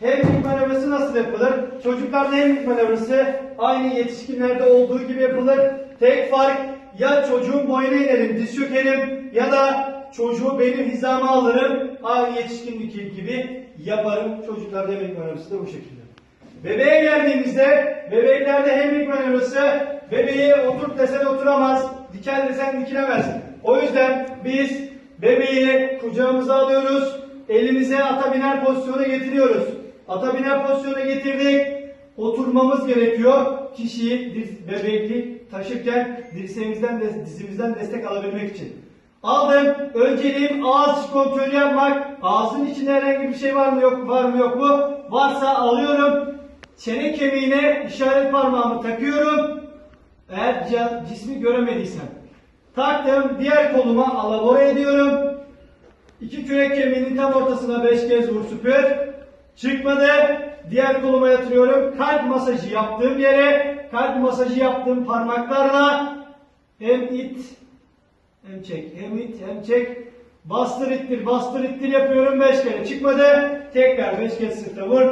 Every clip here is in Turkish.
Hemlik manevrası nasıl yapılır? Çocuklarda hemlik manevrası aynı yetişkinlerde olduğu gibi yapılır. Tek fark ya çocuğun boyuna inerim, diz çökerim ya da çocuğu benim hizama alırım. Aynı yetişkinlik gibi yaparım. Çocuklarda hemlik manevrası da bu şekilde. Bebeğe geldiğimizde bebeklerde hemlik manevrası bebeği otur desen oturamaz, dikel desen dikilemez. O yüzden biz bebeği kucağımıza alıyoruz, elimize ata biner pozisyona getiriyoruz. Ata biner pozisyona getirdik, oturmamız gerekiyor. Kişiyi diz, bebekli taşırken dirseğimizden, de- dizimizden destek alabilmek için. Aldım. Önceliğim ağız kontrolü yapmak. Ağzın içinde herhangi bir şey var mı yok var mı yok mu? Varsa alıyorum. Çene kemiğine işaret parmağımı takıyorum. Eğer ci- cismi göremediysem. Taktım. Diğer koluma alabora ediyorum. İki kürek kemiğinin tam ortasına beş kez vur süpür. Çıkmadı. Diğer koluma yatırıyorum. Kalp masajı yaptığım yere kalp masajı yaptığım parmaklarla hem it hem çek hem it hem çek bastır ittir bastır ittir yapıyorum beş kere. Çıkmadı. Tekrar beş kez sırta vur.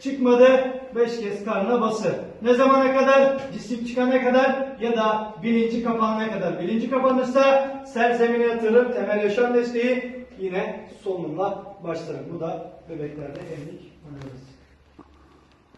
Çıkmadı. Beş kez karnına basır. Ne zamana kadar? Cisim çıkana kadar ya da bilinci kapanana kadar. Bilinci kapanırsa serzemine yatırırım. Temel yaşam desteği yine solunumla başlarım. Bu da bebeklerde emlik manevrası.